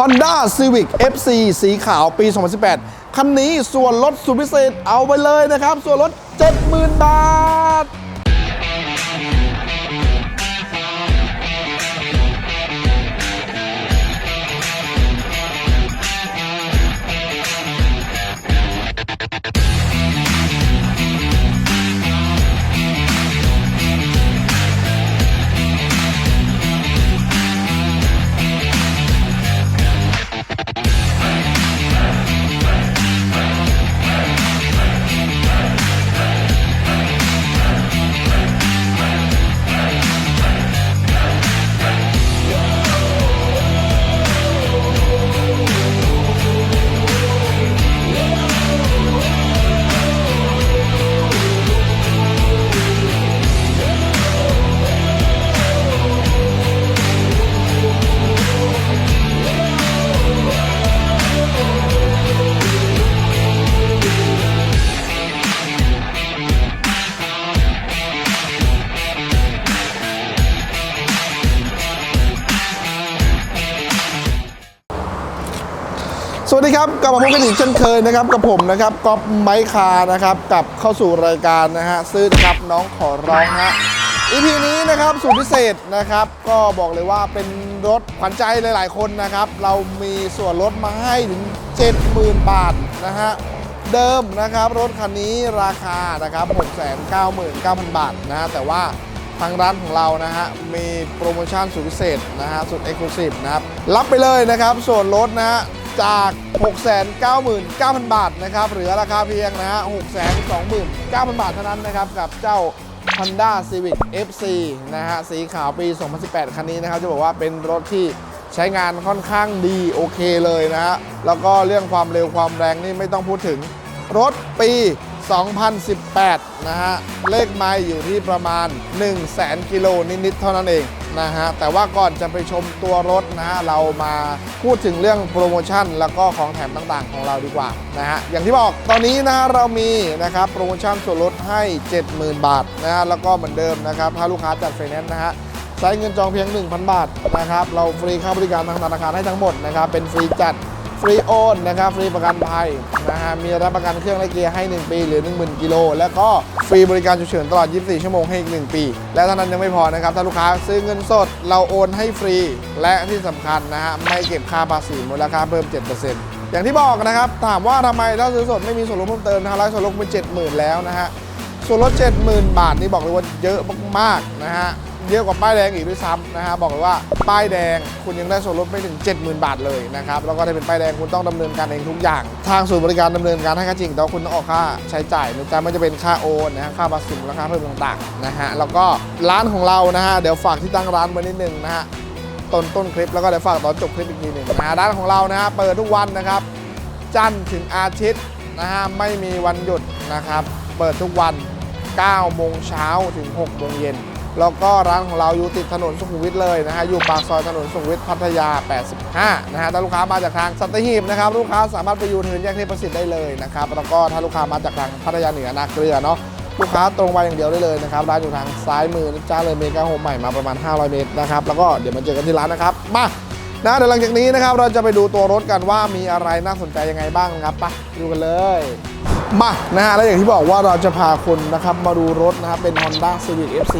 Honda Civic FC สีขาวปี 2018 คันนี้ส่วนลดสุดพิเศษเอาไปเลยนะครับ ส่วนลด 70,000 บาท ครับกลับมาพบกันอีกเช่นเคยนะครับกับผมนะครับก๊อฟไมค์คาร์นะครับกลับเข้าสู่รายการนะฮะซื้อนะครับน้องขอร้องฮะอีพีนี้นะครับสูตรพิเศษนะครับ ก็บอกเลยว่าเป็นรถขวัญใจหลาย ๆ คนนะครับ เรามีส่วนลดมาให้ถึง 70,000 บาทนะฮะเดิมนะครับรถคันนี้ราคานะครับ 699,000 บาทนะฮะแต่ว่าทางร้านของเรานะฮะมีโปรโมชั่นสุดพิเศษนะฮะสุดเอ็กซ์คลูซีฟนะครับรับไปเลยนะครับส่วนลดนะฮะ จาก 699,000 บาทนะครับเหลือราคาเพียงนะฮะ629,000 บาทเท่านั้นนะครับกับเจ้า Honda Civic FC นะฮะสีขาวปี 2018 คันนี้นะครับจะบอกว่าเป็นรถที่ใช้งานค่อนข้างดีโอเคเลยนะฮะแล้วก็เรื่องความเร็วความแรงนี่ไม่ต้องพูดถึงรถปี 2018 นะฮะ เลขไมล์อยู่ที่ประมาณ 1 0 0 0 0 0กิโลนิดๆเท่านั้นเองนะฮะ แต่ว่าก่อนจะไปชมตัวรถนะฮะ เรามาพูดถึงเรื่องโปรโมชั่น แล้วก็ของแถมต่างๆ ของเราดีกว่านะฮะ อย่างที่บอกตอนนี้นะฮะเรามีนะครับโปรโมชั่นส่วนลดให้ 70,000 บาทนะฮะ แล้วก็เหมือนเดิมนะครับ ถ้าลูกค้าจัดไฟแนนซ์นะฮะใช้เงินจองเพียง 1,000 บาทนะครับ เราฟรีค่าบริการทางธนาคารให้ทั้งหมดนะครับ เป็นฟรีจัด ฟรีโอนนะครับฟรีประกันภัยนะฮะมีรับประกันเครื่องและเกียร์ให้ 1 ปีหรือ 10,000 กิโล แล้วก็ฟรีบริการฉุกเฉินตลอด 24 ชั่วโมงให้อีก 1 ปี และเท่านั้นยังไม่พอนะครับ ถ้าลูกค้าซื้อเงินสดเราโอนให้ฟรี และที่สำคัญนะฮะไม่เก็บค่าภาษีมูลค่าเพิ่ม 7%อย่างที่บอกนะครับ ถามว่าทำไมถ้าซื้อสดไม่มีส่วนลดเพิ่มเติมทางร้านส่วนลดเป็น70,000 แล้วนะฮะส่วนลด 70,000 บาทนี่บอกเลยว่าเยอะมากๆนะฮะ เยอะกว่าป้ายแดงอีกด้วยซ้ำนะฮะบอกเลยว่าป้ายแดงคุณยังได้ส่วนลดไม่ถึง 70,000 บาทเลยนะครับแล้วก็ถ้าเป็นป้ายแดงคุณต้องดำเนินการเองทุกอย่าง ทางศูนย์บริการดำเนินการให้ก็จริงแต่ว่าคุณต้องออกค่าใช้จ่ายนะจ๊ะไม่จะเป็นค่าโอนนะฮะค่าภาษีมูลค่าเพิ่มต่างๆนะฮะแล้วก็ร้านของเรานะฮะเดี๋ยวฝากที่ตั้งร้านไว้นิดนึงนะฮะต้นต้นคลิปแล้วก็เดี๋ยวฝากตอนจบคลิปอีกทีหนึ่งนะร้านของเรานะฮะเปิดทุกวันนะครับ จันทร์ถึงอาทิตย์นะฮะไม่มีวันหยุดนะครับ เปิดทุกวัน 9 โมงเช้าถึง 6 โมงเย็น แล้วก็ร้านของเราอยู่ติดถนนสุขุมวิทเลยนะฮะอยู่ปากซอยถนนสุขุมวิทพัทยา 85 นะฮะถ้าลูกค้ามาจากทางสัตหีบนะครับลูกค้าสามารถไปยูเทิร์นแยกเทพประสิทธิ์ได้เลยนะครับแล้วก็ถ้าลูกค้ามาจากทางพัทยาเหนือนาเกลือเนาะลูกค้าตรงไปอย่างเดียวได้เลยนะครับร้านอยู่ทางซ้ายมือนะจ้าเลยเมกาโฮมใหม่มาประมาณ 500 เมตรนะครับแล้วก็เดี๋ยวมาเจอกันที่ร้านนะครับมานะเดี๋ยวหลังจากนี้นะครับเราจะไปดูตัวรถกันว่ามีอะไรน่าสนใจยังไงบ้างนะครับไปดูกันเลยมานะฮะแล้วอย่างที่บอกว่าเราจะพาคุณนะครับมาดูรถนะครับเป็น Honda Civic FC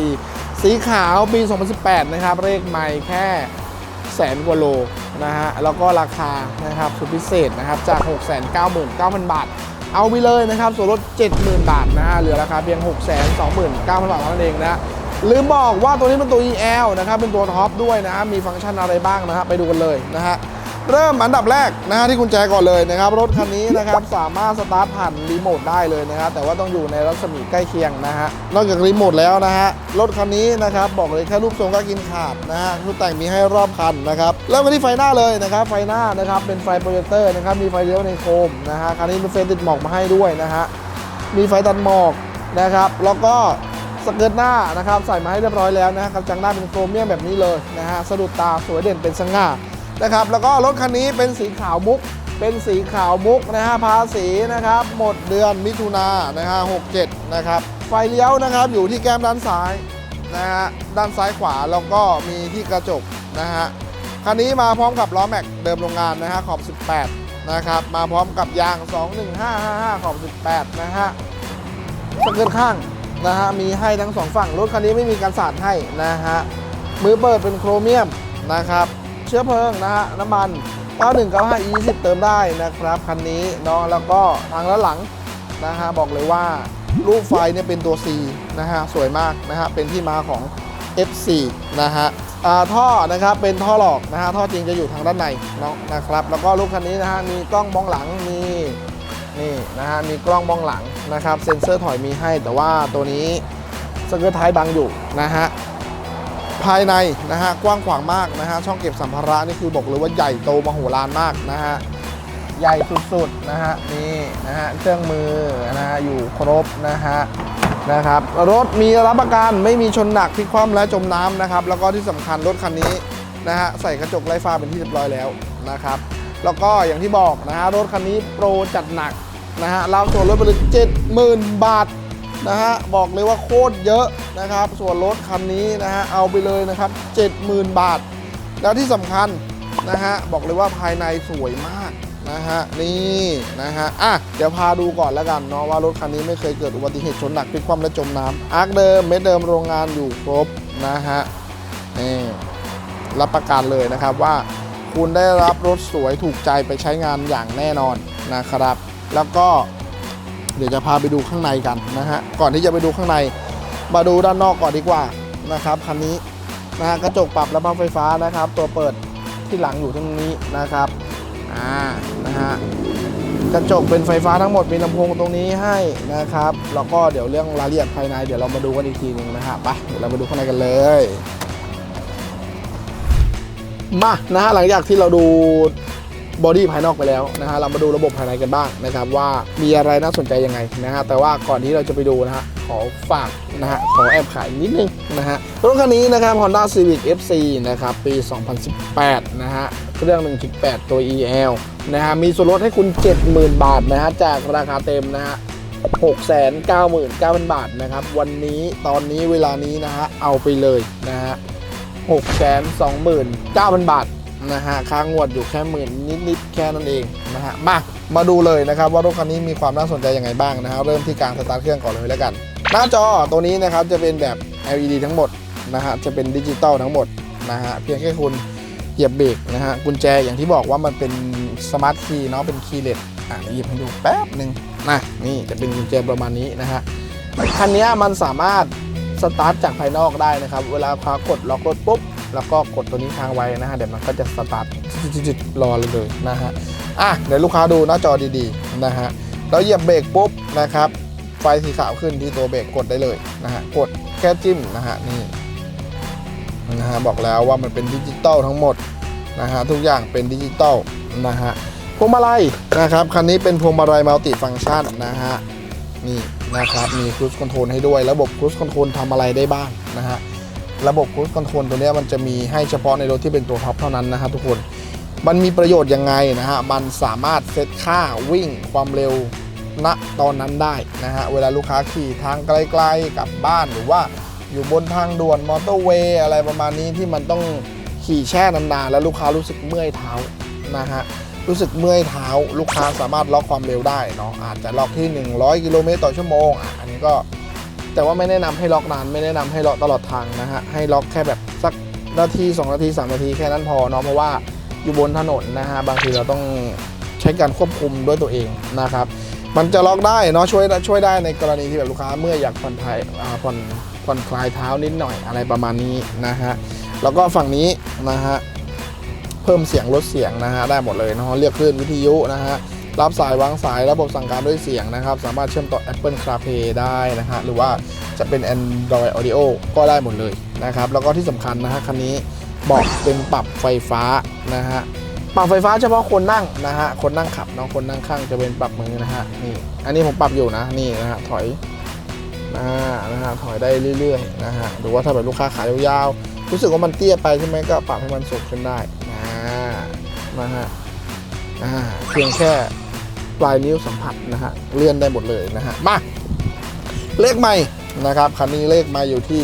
สีขาวปี 2018 นะครับ เลขใหม่แค่แสนกว่าโลนะฮะ แล้วก็ราคานะครับสุดพิเศษนะครับจาก 699,000 บาท เอาไปเลยนะครับ ส่วนลด 70,000 บาทนะฮะ เหลือราคาเพียง 629,000 บาทเท่านั้นเองนะลืมบอกว่าตัวนี้เป็นตัว EL นะครับ เป็นตัวท็อปด้วยนะฮะมีฟังก์ชันอะไรบ้างนะฮะ ไปดูกันเลยนะฮะ เริ่มอันดับแรกนะฮะที่กุญแจก่อนเลยนะครับ รถคันนี้นะครับสามารถสตาร์ทผ่านรีโมทได้เลยนะครับแต่ว่าต้องอยู่ในรัศมีใกล้เคียงนะฮะนอกจากรีโมทแล้วนะฮะรถคันนี้นะครับบอกเลยแค่รูปทรงก็กินขาดนะฮะชุดแต่งมีให้รอบคันนะครับเริ่มกันที่ไฟหน้าเลยนะครับไฟหน้านะครับเป็นไฟโปรเจคเตอร์นะครับมีไฟเลี้ยวในโคมนะฮะคันนี้มีเฟรนติดหมอกมาให้ด้วยนะฮะมีไฟตัดหมอกนะครับแล้วก็สเกิร์ตหน้านะครับใส่มาให้เรียบร้อยแล้วนะฮะกระจังหน้าเป็นโครเมียมแบบนี้เลยนะฮะสะดุดตาสวยเด่นเป็นสง่า นะครับ แล้วก็รถคันนี้เป็นสีขาวมุก เป็นสีขาวมุกนะฮะภาษีนะครับ หมดเดือนมิถุนานะฮะ67นะครับไฟเลี้ยวนะครับอยู่ที่แก้มด้านซ้ายนะฮะด้านซ้ายขวาแล้วก็มีที่กระจกนะฮะคันนี้มาพร้อมกับล้อแม็กเดิมโรงงานนะฮะขอบ 18 นะครับ มาพร้อมกับยาง 21555 ขอบ 18 นะฮะสเกิร์ตข้างนะฮะมีให้ทั้งสองฝั่งรถคันนี้ไม่มีการสาดให้นะฮะมือเปิดเป็นโครเมียมนะครับ เชื้อเพลิงนะฮะน้ำมัน 9195 E20 เติมได้นะครับคันนี้เนาะแล้วก็ทางด้านหลังนะฮะบอกเลยว่ารูปไฟเนี่ยเป็นตัว C นะฮะสวยมากนะฮะเป็นที่มาของ F4 นะฮะอ่าท่อนะครับเป็นท่อหลอกนะฮะท่อจริงจะอยู่ทางด้านในเนาะนะครับ แล้วก็รูปคันนี้นะฮะมีกล้องมองหลังมีนี่นะฮะมีกล้องมองหลังนะครับ เซ็นเซอร์ถอยมีให้ แต่ว่าตัวนี้สเกิร์ตท้ายบังอยู่นะฮะ ภายในนะฮะกว้างขวางมากนะฮะช่องเก็บสัมภาระนี่คือบอกเลยว่าใหญ่โตมโหฬารมากนะฮะใหญ่สุดๆนะฮะนี่นะฮะเครื่องมือนะฮะอยู่ครบนะฮะนะครับรถมีรับประกันไม่มีชนหนักพลิกคว่ำและจมน้ำนะครับแล้วก็ที่สำคัญรถคันนี้นะฮะใส่กระจกไร้ฟ้าเป็นที่เรียบร้อยแล้วนะครับแล้วก็อย่างที่บอกนะฮะรถคันนี้โปรจัดหนักนะฮะเราส่วนลดไปเลย70,000บาท นะฮะบอกเลยว่าโคตรเยอะนะครับ ส่วนรถคันนี้นะฮะเอาไปเลยนะครับ 70,000 บาท แล้วที่สำคัญนะฮะบอกเลยว่าภายในสวยมากนะฮะนี่นะฮะอะเดี๋ยวพาดูก่อนแล้วกันเนาะว่ารถคันนี้ไม่เคยเกิดอุบัติเหตุชนหนักพลิกคว่ำและจมน้ำอาร์คเดิมเม็ดเดิมโรงงานอยู่ครบนะฮะนี่รับประกันเลยนะครับว่าคุณได้รับรถสวยถูกใจไปใช้งานอย่างแน่นอนนะครับ แล้วก็ เดี๋ยวจะพาไปดูข้างในกันนะฮะก่อนที่จะไปดูข้างใน มาดูด้านนอกก่อนดีกว่านะครับคันนี้นะฮะกระจกปรับระบบไฟฟ้านะครับ ตัวเปิดที่หลังอยู่ตรงนี้นะครับอ่านะฮะกระจกเป็นไฟฟ้าทั้งหมดมีลำโพงตรงนี้ให้นะครับแล้วก็เดี๋ยวเรื่องรายละเอียดภายในเดี๋ยวเรามาดูกันอีกทีหนึ่งนะฮะไปเดี๋ยวเรามาดูข้างในกันเลยมานะฮะหลังจากที่เราดู บอดี้ภายนอกไปแล้วนะฮะเรามาดูระบบภายในกันบ้างนะครับ ว่ามีอะไรน่าสนใจยังไงนะฮะแต่ว่าก่อนที่เราจะไปดูนะฮะขอฝากนะฮะขอแอบขายนิดนึงนะฮะรถคันนี้นะครับ Honda Civic FC นะครับปี 2018 นะฮะเครื่อง 1.8 ตัว EL นะฮะมีส่วนลดให้คุณ 70,000 บาทนะฮะจากราคาเต็มนะฮะ699,000 บาทนะครับ วันนี้ตอนนี้เวลานี้นะฮะเอาไปเลยนะฮะ629,000 บาท นะฮะค่างวดอยู่แค่หมื่นนิดๆแค่นั้นเองนะฮะมามาดูเลยนะครับว่ารถคันนี้มีความน่าสนใจยังไงบ้างนะฮะเริ่มที่การสตาร์ทเครื่องก่อนเลยแล้วกัน หน้าจอตัวนี้นะครับจะเป็นแบบ LED ทั้งหมดนะฮะจะเป็นดิจิตอลทั้งหมดนะฮะเพียงแค่คุณเหยียบเบรกนะฮะกุญแจอย่างที่บอกว่ามันเป็นสมาร์ทคีย์เนาะเป็นคีย์เลสอะหยิบให้ดูแป๊บหนึ่งนะนี่จะเป็นกุญแจประมาณนี้นะฮะคันนี้มันสามารถสตาร์ทจากภายนอกได้นะครับ เวลาค้ากดล็อกรถปุ๊บ แล้วก็กดตัวนี้ค้างไว้นะฮะเดี๋ยวมันก็จะสตาร์ทจุดๆรอเลยนะฮะอะเดี๋ยวลูกค้าดูหน้าจอดีๆนะฮะเราเหยียบเบรกปุ๊บนะครับไฟสีขาวขึ้นที่ตัวเบรกกดได้เลยนะฮะกดแค่จิ้มนะฮะนี่นะฮะบอกแล้วว่ามันเป็นดิจิตอลทั้งหมดนะฮะทุกอย่างเป็นดิจิตอลนะฮะพวงมาลัยนะครับคันนี้เป็นพวงมาลัยมัลติฟังก์ชันนะฮะนี่นะครับมีครู i คอนโทรลให้ด้วย ระบบครู i คอนโทรลทำอะไรได้บ้างนะฮะ ระบบ Cruise Control ตัวนี้มันจะมีให้เฉพาะในรถที่เป็นตัวท็อปเท่านั้นนะฮะทุกคนมันมีประโยชน์ยังไงนะฮะ มันสามารถเซตค่าวิ่งความเร็วณตอนนั้นได้นะฮะ เวลาลูกค้าขี่ทางไกลๆกลับบ้านหรือว่าอยู่บนทางด่วนมอเตอร์เวย์อะไรประมาณนี้ที่มันต้องขี่แช่นานๆแล้วลูกค้ารู้สึกเมื่อยเท้านะฮะ รู้สึกเมื่อยเท้า ลูกค้าสามารถล็อกความเร็วได้เนาะ อาจจะล็อกที่ 100 กิโลเมตรต่อชั่วโมงอะอันนี้ก็ แต่ว่าไม่แนะนำให้ล็อกนาน ไม่แนะนำให้ล็อกตลอดทางนะฮะ ให้ล็อกแค่แบบสักนาที2นาที3นาทีแค่นั้นพอเนาะเพราะว่าอยู่บนถนนนะฮะบางทีเราต้องใช้การควบคุมด้วยตัวเองนะครับ มันจะล็อกได้เนาะช่วยช่วยได้ในกรณีที่แบบลูกค้าเมื่ออยากผ่อนคลายผ่อนผ่อนคลายเท้านิดหน่อยอะไรประมาณนี้นะฮะแล้วก็ฝั่งนี้นะฮะเพิ่มเสียงลดเสียงนะฮะได้หมดเลยเนาะเรียกคลื่นวิทยุนะฮะ รับสายวางสายระบบสั่งการด้วยเสียงนะครับ สามารถเชื่อมต่อ Apple CarPlay ได้นะฮะหรือว่าจะเป็น Android Audio ก็ได้หมดเลยนะครับ แล้วก็ที่สำคัญนะฮะคันนี้บอกเป็นปรับไฟฟ้านะฮะปรับไฟฟ้าเฉพาะคนนั่งนะฮะคนนั่งขับเนาะคนนั่งข้างจะเป็นปรับมือนะฮะนี่อันนี้ผมปรับอยู่นะนี่นะฮะถอยอ่านะฮะถอยได้เรื่อยๆนะฮะหรือว่าถ้าแบบลูกค้าขายาวๆรู้สึกว่ามันเตี้ยไปใช่ไหมก็ปรับให้มันสูงขึ้นได้นะนะฮะเพียงแค่ ปลายนิ้วสัมผัสนะฮะเลื่อนได้หมดเลยนะฮะมาเลขใหม่นะครับคันนี้เลขมาอยู่ที่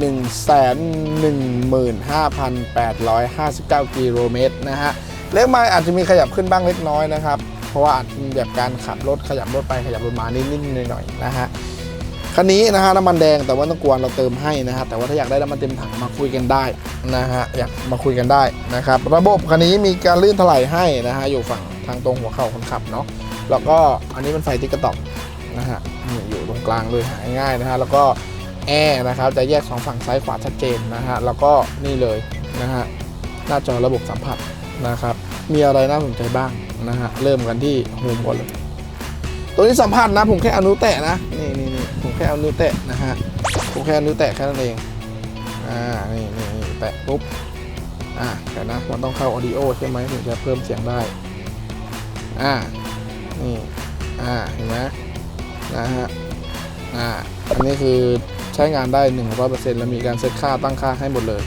115,859 กิโลเมตรนะฮะเลขไมล์อาจจะมีขยับขึ้นบ้างเล็กน้อยนะครับ เพราะว่าอาจจะมีแบบการขับรถขยับรถไปขยับรถมานิดๆหน่อยๆนะฮะคันนี้นะฮะน้ำมันแดงแต่ว่าต้องกวนเราเติมให้นะฮะแต่ว่าถ้าอยากได้น้ำมันเต็มถังมาคุยกันได้นะฮะอยากมาคุยกันได้นะครับ ระบบคันนี้มีการลื่นถลายให้นะฮะอยู่ฝั่งางตรงหัวเข่าคนขับเนาะแล้วก็อันนี้เป็นไฟติ๊กกระตอกนะฮะอยู่ตรงกลางเลยหาง่ายนะฮะแล้วก็แอร์นะครับจะแยกสองฝั่งซ้ายขวาชัดเจนนะฮะแล้วก็นี่เลยนะฮะหน้าจอระบบสัมผัสนะครับมีอะไรน่าสนใจบ้างนะฮะเริ่มกันที่โฮมก่อนเลยตัวนี้สัมผัสนะผมแค่เอานิ้วแตะนะนี่นี่นี่ผมแค่เอานิ้วแตะนะฮะผมแค่เอานิ้วแตะแค่นั้นเองอ่านี่นี่นี่แตะปุ๊บอ่าแต่นะมันต้องเข้าออดิโอใช่ไหมถึงจะเพิ่มเสียงได้ อ่า นี่ อ่า เห็นไหมนะฮะ อ่า อันนี้คือใช้งานได้ 100%แล้วมีการเซตค่าตั้งค่าให้หมดเลย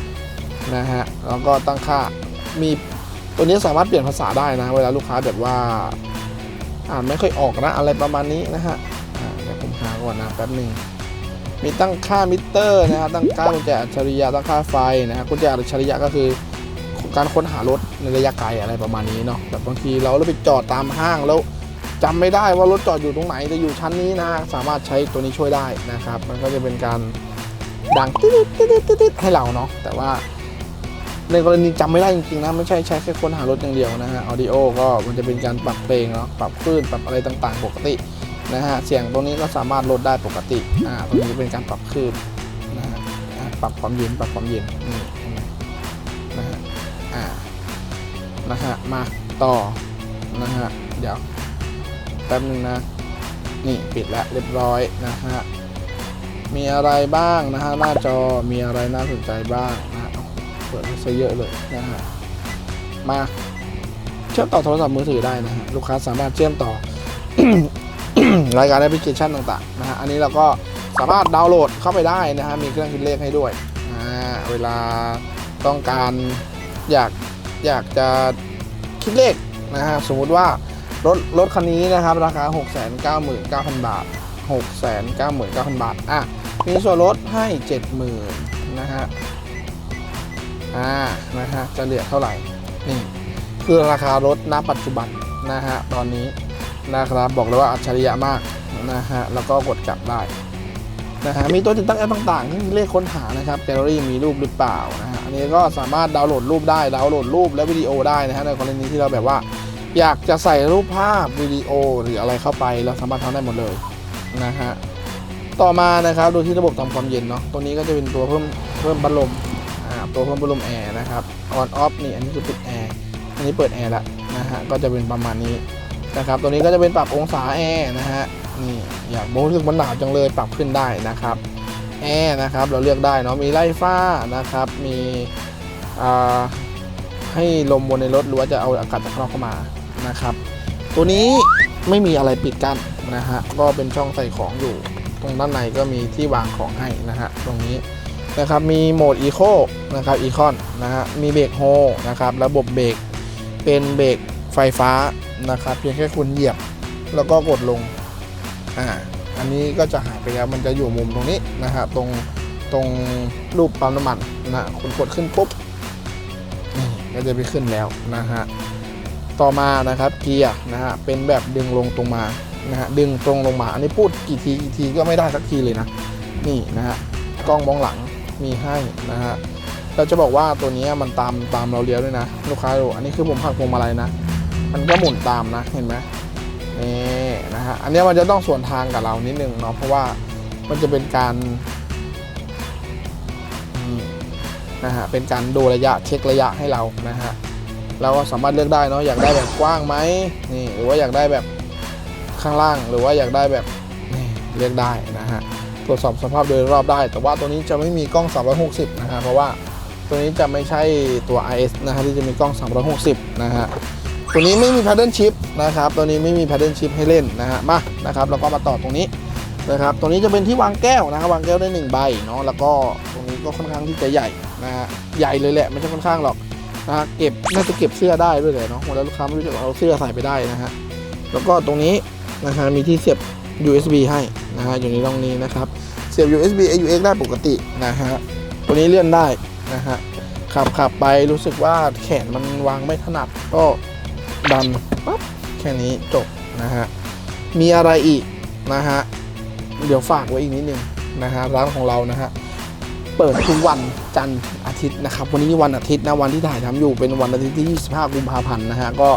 นะฮะ แล้วก็ตั้งค่า มี ตัวนี้สามารถเปลี่ยนภาษาได้นะ เวลาลูกค้าแบบว่า อ่านไม่ค่อยออกนะ อะไรประมาณนี้นะฮะอ่าเดี๋ยวผมหาก่อนนะแป๊บหนึ่งมีตั้งค่ามิเตอร์นะฮะตั้งค่ากุญแจอัจฉริยะตั้งค่าไฟนะฮะกุญแจอัจฉริยะก็คือ การค้นหารถในระยะไกลอะไรประมาณนี้เนาะแบบบางทีเราเราไปจอดตามห้างแล้วจำไม่ได้ว่ารถจอดอยู่ตรงไหนจะอยู่ชั้นนี้นะ สามารถใช้ตัวนี้ช่วยได้นะครับ มันก็จะเป็นการดังติ๊ดติ๊ดติ๊ดติ๊ดติ๊ดให้เราเนาะแต่ว่าในกรณีจำไม่ได้จริงๆนะไม่ใช่ใช้แค่ค้นหารถอย่างเดียวนะฮะออดิโอก็มันจะเป็นการปรับเพลงเนาะปรับคลื่นปรับอะไรต่างๆ ปกตินะฮะเสียงตรงนี้ก็สามารถลดได้ปกติอ่าตรงนี้จะเป็นการปรับคลื่นนะฮะปรับความเย็นปรับความเย็นนี่เห็นไหม นะฮะ มาต่อนะฮะ เดี๋ยวแป๊บนึงนะ นี่ปิดแล้วเรียบร้อยนะฮะ มีอะไรบ้างนะฮะหน้าจอมีอะไรน่าสนใจบ้างนะฮะเปิดซะเยอะเลยนะฮะ มาเชื่อมต่อโทรศัพท์มือถือได้นะฮะลูกค้าสามารถเชื่อมต่อรายการแอปพลิเคชันต่างๆนะฮะอันนี้เราก็สามารถดาวน์โหลดเข้าไปได้นะฮะมีเครื่องคิดเลขให้ด้วยอ่าเวลาต้องการอยาก อยากจะคิดเลขนะฮะสมมุติว่ารถรถคันนี้นะครับราคา 699,000 บาท 699,000 บาท อะ มีส่วนลดให้ 70,000นะฮะ อ่า นะฮะ จะเหลือเท่าไหร่ นี่ คือราคารถณปัจจุบันนะฮะ ตอนนี้นะครับ บอกเลยว่าอัจฉริยะมากนะฮะ แล้วก็กดกลับได้นะฮะ มีตัวติดตั้งแอปต่างๆที่มีเลขค้นหานะครับแกลเลอรี่มีรูปหรือเปล่านะฮะ นี้ก็สามารถดาวน์โหลดรูปได้ดาวน์โหลดรูปและวิดีโอได้นะฮะในกรณีที่เราแบบว่า อยากจะใส่รูปภาพวิดีโอหรืออะไรเข้าไปเราสามารถทำได้หมดเลยนะฮะต่อมานะครับดูที่ระบบทำความเย็นเนาะตัวนี้ก็จะเป็นตัวเพิ่มเพิ่มพัดลมอ่าตัวเพิ่มพัดลมแอร์นะครับออนออฟนี่อันนี้คือปิดแอร์อันนี้เปิดแอร์ละนะฮะก็จะเป็นประมาณนี้นะครับตัวนี้ก็จะเป็นปรับองศาแอร์นะฮะนี่อยากโม้รู้สึกมันหนาวจังเลยปรับขึ้นได้นะครับ แอร์นะครับเราเลือกได้เนาะมีไล่ฟ้านะครับ มีให้ลมวนในรถหรือว่าจะเอาอากาศจากข้างนอกเข้ามานะครับ ตัวนี้ไม่มีอะไรปิดกั้นนะฮะก็เป็นช่องใส่ของอยู่ตรงด้านในก็มีที่วางของให้นะฮะตรงนี้นะครับมีโหมด Eco นะครับ Econ นะฮะมีเบรกโฮนะครับระบบเบรกเป็นเบรกไฟฟ้านะครับเพียงแค่คุณเหยียบแล้วก็กดลงอ่า อันนี้ก็จะหายไปแล้วมันจะอยู่มุมตรงนี้นะฮะตรงตรงรูปปั๊มน้ำมันนะคุณกดขึ้นปุ๊บนี่ก็จะไปขึ้นแล้วนะฮะต่อมานะครับเกียร์นะฮะเป็นแบบดึงลงตรงมานะฮะดึงตรงลงมา อันนี้พูดกี่ทีกี่ทีก็ไม่ได้สักทีเลยนะนี่นะฮะกล้องมองหลังมีให้นะฮะเราจะบอกว่าตัวนี้มันตามตามเราเลี้ยวด้วยนะ ลูกค้าดูอันนี้คือผมหักพวงมาลัยนะ มันก็หมุนตามนะเห็นไหม นี่นะฮะอันนี้มันจะต้องส่วนทางกับเรานิดนึงเนาะเพราะว่ามันจะเป็นการนี่นะฮะเป็นการดูระยะเช็คระยะให้เรานะฮะเราก็สามารถเลือกได้เนาะอยากได้แบบกว้างไหมนี่หรือว่าอยากได้แบบข้างล่างหรือว่าอยากได้แบบนี่เลือกได้นะฮะตรวจสอบสภาพโดยรอบได้ แต่ว่าตัวนี้จะไม่มีกล้อง 360 นะฮะเพราะว่าตัวนี้จะไม่ใช่ตัว IS นะฮะที่จะมีกล้อง 360 นะฮะ ตัวนี้ไม่มี paddle shift นะครับ ตัวนี้ไม่มี paddle shift ให้เล่นนะฮะ มา นะครับ แล้วก็มาต่อตรงนี้นะครับ ตรงนี้จะเป็นที่วางแก้วนะครับ วางแก้วได้หนึ่งใบเนาะ แล้วก็ตรงนี้ก็ค่อนข้างที่จะใหญ่นะฮะ ใหญ่เลยแหละ ไม่ใช่ค่อนข้างหรอกนะเก็บ น่าจะเก็บเสื้อได้ด้วยเลยเนาะเวลาลูกค้าไม่รู้จะเอาเสื้อใส่ไปได้นะฮะ แล้วก็ตรงนี้นะฮะ มีที่เสียบ USB ให้นะฮะ อยู่ในตรงนี้นะครับ เสียบ USB AUX ได้ปกตินะฮะ ตัวนี้เลื่อนได้นะฮะขับขับไปรู้สึกว่าแขนมันวางไม่ถนัดก็ ดันปั๊บแค่นี้จบนะฮะ มีอะไรอีกนะฮะ เดี๋ยวฝากไว้อีกนิดนึงนะฮะร้านของเรานะฮะเปิดทุกวันจันทร์อาทิตย์นะครับ วันนี้วันอาทิตย์นะวันที่ถ่ายทำอยู่เป็นวันอาทิตย์ที่ 25 กุมภาพันธ์นะฮะก็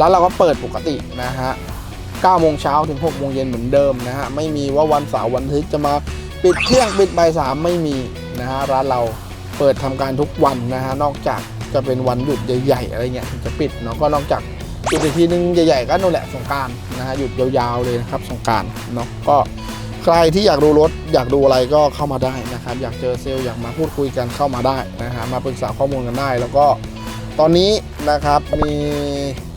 ร้านเราก็เปิดปกตินะฮะ9โมงเช้าถึง6โมงเย็นเหมือนเดิมนะฮะไม่มีว่าวันเสาร์วันอาทิตย์จะมาปิดเที่ยงปิดบ่ายสามไม่มีนะฮะร้านเราเปิดทำการทุกวันนะฮะนอกจากจะเป็นวันหยุดใหญ่ๆอะไรเงี้ยถึงจะปิดเนาะก็นอกจาก ปิดอีกทีนึงใหญ่ๆก็นั่นแหละสงการนะฮะหยุดยาวๆเลยนะครับสงการเนาะก็ใครที่อยากดูรถอยากดูอะไรก็เข้ามาได้นะครับ อยากเจอเซลล์อยากมาพูดคุยกันเข้ามาได้นะฮะมาปรึกษาข้อมูลกันได้ แล้วก็ตอนนี้นะครับมี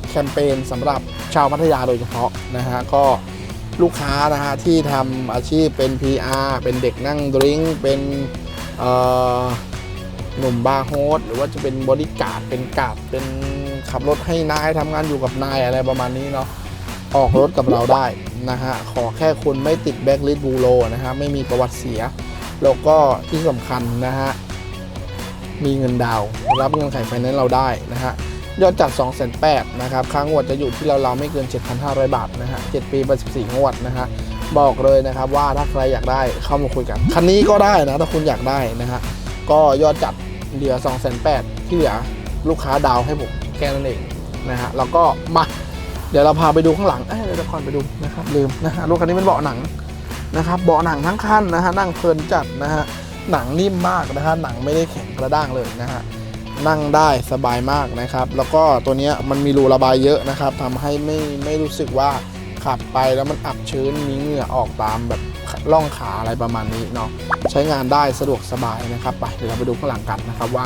แคมเปญสำหรับชาวพัทยาโดยเฉพาะนะฮะก็ลูกค้านะฮะที่ทำอาชีพเป็น PR เป็นเด็กนั่งดริงเป็นหนุ่มบาร์โฮสหรือว่าจะเป็นบริการดเป็นกาดเป็น ขับรถให้นายทำงานอยู่กับนายอะไรประมาณนี้เนาะออกรถกับเราได้นะฮะขอแค่คุณไม่ติดแบ็กลิสบูโรนะฮะไม่มีประวัติเสีย แล้วก็ที่สำคัญนะฮะมีเงินดาวรับเงินไขไฟแนนซ์เราได้นะฮะยอดจัด2 8 0 0 0นะครับค้างงวดจะอยู่ที่เราเราๆไม่เกิน 7,500 บาทนะฮะ7ปีไป14งวดนะฮะบอกเลยนะครับว่าถ้าใครอยากได้เข้ามาคุยกัน คันนี้ก็ได้นะถ้าคุณอยากได้นะฮะก็ยอดจัดเหลือ2 8 0 0 0ที่เหลือลูกค้าดาวให้ผม แค่นั้นเองนะฮะแล้วก็มาเดี๋ยวเราพาไปดูข้างหลังเอ้ยเดี๋ยวก่อนไปดูนะครับลืมนะฮะรถคันนี้เป็นเบาะหนังนะครับเบาะหนังทั้งคันนะฮะนั่งเพลินจัดนะฮะหนังนิ่มมากนะฮะหนังไม่ได้แข็งกระด้างเลยนะฮะนั่งได้สบายมากนะครับ แล้วก็ตัวนี้มันมีรูระบายเยอะนะครับทำให้ไม่ไม่รู้สึกว่าขับไปแล้วมันอับชื้นมีเหงื่อออกตามแบบล่องขาอะไรประมาณนี้เนาะใช้งานได้สะดวกสบายนะครับไปเดี๋ยวเราไปดูข้างหลังกันนะครับว่า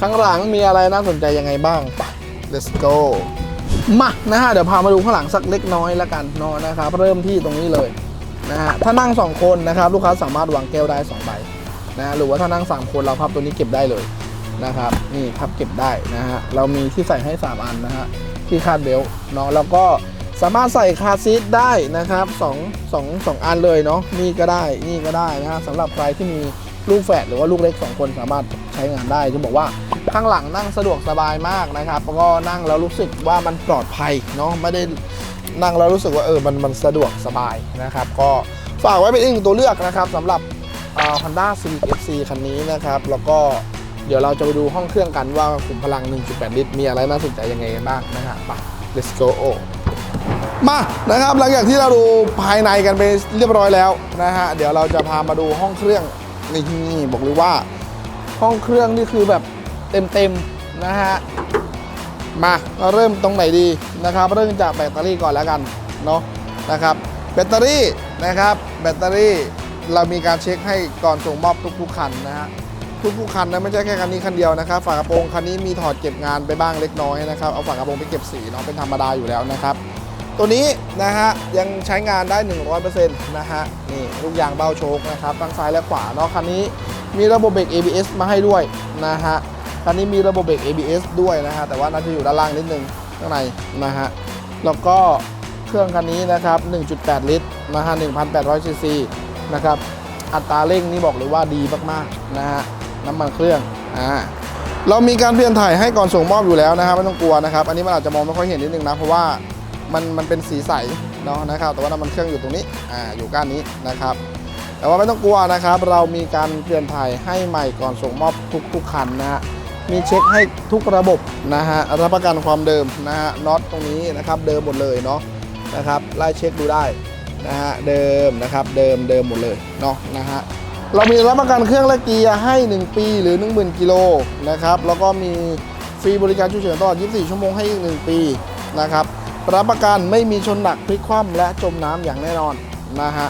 ข้างหลังมีอะไรน่าสนใจยังไงบ้างไป let's go มานะฮะเดี๋ยวพามาดูข้างหลังสักเล็กน้อยแล้วกันเนาะนะครับเริ่มที่ตรงนี้เลยนะฮะถ้านั่ง 2 คนนะครับลูกค้าสามารถวางแก้วได้2ใบนะหรือว่าถ้านั่ง 3 คนเราพับตัวนี้เก็บได้เลยนะครับนี่พับเก็บได้นะฮะเรามีที่ใส่ให้ 3 อันนะฮะที่คาดเบลต์เนาะแล้วก็สามารถใส่คาซีทได้นะครับสองสองสองอันเลยเนาะนี่ก็ได้นี่ก็ได้นะฮะสำหรับใครที่มีลูกแฝดหรือว่าลูกเล็ก 2 คนสามารถใช้งานได้จะบอกว่า ข้างหลังนั่งสะดวกสบายมากนะครับแล้วก็นั่งแล้วรู้สึกว่ามันปลอดภัยเนาะไม่ได้นั่งแล้วรู้สึกว่าเออมันมันสะดวกสบายนะครับ ก็ฝากไว้เป็นอีกหนึ่งตัวเลือกนะครับสำหรับฮอนด้าซีเอฟซีคันนี้นะครับ แล้วก็เดี๋ยวเราจะไปดูห้องเครื่องกันว่าขุมพลัง 1.8 ลิตร มีอะไรน่าสนใจยังไงบ้างนะฮะไป let's go มานะครับ หลังจากที่เราดูภายในกันไปเรียบร้อยแล้วนะฮะเดี๋ยวเราจะพามาดูห้องเครื่องนี่บอกเลยว่า ห้องเครื่องนี่คือแบบ เต็มๆนะฮะมาเราเริ่มตรงไหนดีนะครับ เริ่มจากแบตเตอรี่ก่อนแล้วกันเนาะนะครับ แบตเตอรี่นะครับ แบตเตอรี่เรามีการเช็คให้ก่อนส่งมอบทุกๆคันนะฮะทุกๆคันนะไม่ใช่แค่คันนี้คันเดียวนะครับฝากระโปรงคันนี้มีถอดเก็บงานไปบ้างเล็กน้อยนะครับเอาฝากระโปรงไปเก็บสีเนาะเป็นธรรมดาอยู่แล้วนะครับ ตัวนี้นะฮะยังใช้งานได้ 100%นะฮะนี่ลูกยางเบ้าโชคนะครับทั้งซ้ายและขวาเนาะคันนี้มีระบบเบรก ABS มาให้ด้วยนะฮะ คันนี้มีระบบเบรก ABS ด้วยนะฮะแต่ว่าน่าจะอยู่ด้านล่างนิดนึงข้างในนะฮะแล้วก็เครื่องคันนี้นะครับ 1.8 ลิตรนะฮะ1,800ซีซีนะครับอัตราเร่งนี่บอกเลยว่าดีมากๆนะฮะน้ำมันเครื่องอ่าเรามีการเปลี่ยนถ่ายให้ก่อนส่งมอบอยู่แล้วนะครับไม่ต้องกลัวนะครับ อันนี้มันอาจจะมองไม่ค่อยเห็นนิดนึงนะเพราะว่ามันมันเป็นสีใสเนาะนะครับ แต่ว่าน้ำมันเครื่องอยู่ตรงนี้อ่าอยู่ก้านนี้นะครับ แต่ว่าไม่ต้องกลัวนะครับ เรามีการเปลี่ยนถ่ายให้ใหม่ก่อนส่งมอบทุกทุกคันนะฮะ มีเช็คให้ทุกระบบนะฮะรับประกันความเดิมนะฮะน็อตตรงนี้นะครับเดิมหมดเลยเนาะนะครับไล่เช็คดูได้นะฮะเดิมนะครับเดิมเดิมหมดเลยเนาะนะฮะเรามีรับประกันเครื่องและเกียร์ให้ 1 ปีหรือ 10,000กิโลนะครับแล้วก็มีฟรีบริการฉุกเฉินตลอด 24 ชั่วโมงให้อีก 1 ปีนะครับรับประกันไม่มีชนหนักพลิกคว่ำและจมน้ำอย่างแน่นอนนะฮะ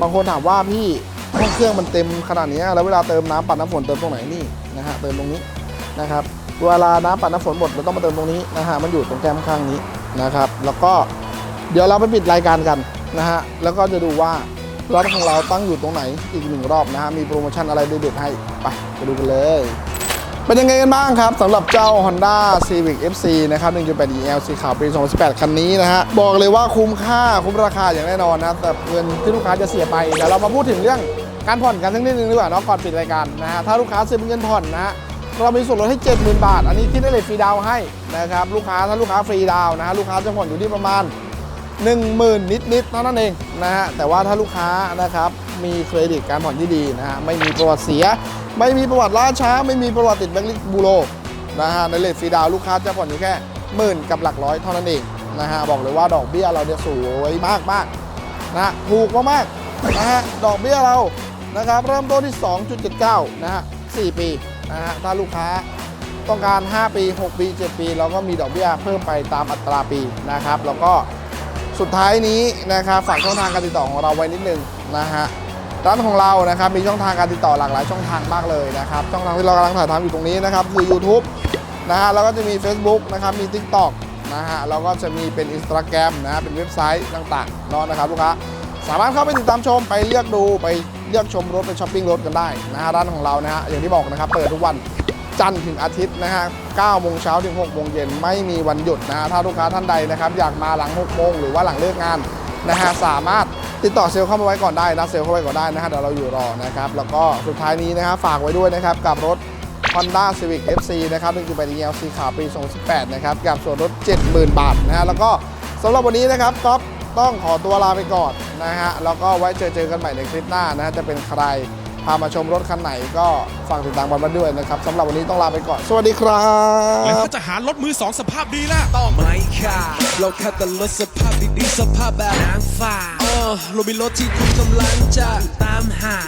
บางคนถามว่าพี่ห้องเครื่องมันเต็มขนาดนี้แล้วเวลาเติมน้ำปัดน้ำฝนเติมตรงไหนนี่นะฮะเติมตรงนี้ นะครับเวลาน้ำปัดน้ำฝนหมดเราต้องมาเติมตรงนี้นะฮะมันอยู่ตรงแก้มข้างนี้นะครับ แล้วก็เดี๋ยวเราไปปิดรายการกันนะฮะแล้วก็จะดูว่าร้านของเราตั้งอยู่ตรงไหนอีกหนึ่งรอบนะฮะมีโปรโมชั่นอะไรเด็ดๆให้ไปไปดูกันเลยเป็นยังไงกันบ้างครับสำหรับเจ้า Honda Civic FC นะครับ 1.8 EL สีขาวปี 2018 คันนี้นะฮะ บอกเลยว่าคุ้มค่าคุ้มราคาอย่างแน่นอนนะ แต่เงินที่ลูกค้าจะเสียไปเดี๋ยวเรามาพูดถึงเรื่องการผ่อนกันสักนิดนึงดีกว่าเนาะก่อนปิดรายการนะฮะ ถ้าลูกค้าซื้อเป็นเงินผ่อนนะฮะ เรามีส่วนลดให้ 70,000 บาท อันนี้คิดได้เลยฟรีดาวให้นะครับลูกค้าถ้าลูกค้าฟรีดาวนะฮะลูกค้าจะผ่อนอยู่ที่ประมาณ 10,000 นิดๆเท่านั้นเองนะฮะแต่ว่าถ้าลูกค้านะครับมีเครดิตการผ่อนที่ดีนะฮะไม่มีประวัติเสีย ไม่มีประวัติล่าช้า ไม่มีประวัติติดแบงค์ลิสบูโรนะฮะในเลทฟรีดาวลูกค้าจะผ่อนอยู่แค่หมื่นกับหลักร้อยเท่านั้นเองนะฮะบอกเลยว่าดอกเบี้ยเราเนี่ยสวยมากๆนะฮะถูกมากๆนะฮะดอกเบี้ยเรานะครับเริ่มต้นที่ 2.79 นะฮะ4ปี นะฮะถ้าลูกค้าต้องการ 5 ปี 6 ปี 7 ปี เราก็มีดอกเบี้ยเพิ่มไปตามอัตราปีนะครับ แล้วก็สุดท้ายนี้นะครับฝากช่องทางการติดต่อของเราไว้นิดนึงนะฮะร้านของเรานะครับมีช่องทางการติดต่อหลากหลายช่องทางมากเลยนะครับช่องทางที่เรากำลังถ่ายทำอยู่ตรงนี้นะครับคือ YouTube นะฮะแล้วก็จะมี Facebook นะครับมี TikTok นะฮะแล้วก็จะมีเป็น Instagram นะฮะเป็นเว็บไซต์ต่างๆเนาะนะครับลูกค้าสามารถเข้าไปติดตามชมไปเลือกดูไป เลือกชมรถไปช้อปปิ้งรถกันได้นะฮะร้านของเรานะฮะอย่างที่บอกนะครับเปิดทุกวันจันทร์ถึงอาทิตย์นะฮะ9โมงเช้าถึง6โมงเย็นไม่มีวันหยุดนะฮะถ้าลูกค้าท่านใดนะครับอยากมาหลัง6โมงหรือว่าหลังเลิกงานนะฮะสามารถติดต่อเซลล์เข้ามาไว้ก่อนได้นะเซลล์เข้าไว้ก่อนได้นะฮะเดี๋ยวเราอยู่รอนะครับแล้วก็สุดท้ายนี้นะฮะฝากไว้ด้วยนะครับกับรถ Honda Civic FC นะครับ1.8 EL สีขาวปี 2018 นะครับกับส่วนลด 70,000 บาทนะฮะแล้วก็สำหรับวันนี้นะครับก๊อฟ ต้องขอตัวลาไปก่อนนะฮะ แล้วก็ไว้เจอเจอกันใหม่ในคลิปหน้านะฮะ จะเป็นใครพามาชมรถคันไหนก็ฝากติดตามกันมาด้วยนะครับสำหรับวันนี้ต้องลาไปก่อน สวัสดีครัแล้วบถ้าจะหารถมือสองสภาพดีล่ะต้องไม่ค่ะเราแค่แต่รถสภาพดีๆสภาพแบบนางฟ้าเออเรามีรถที่คุณกำลังจะตามหา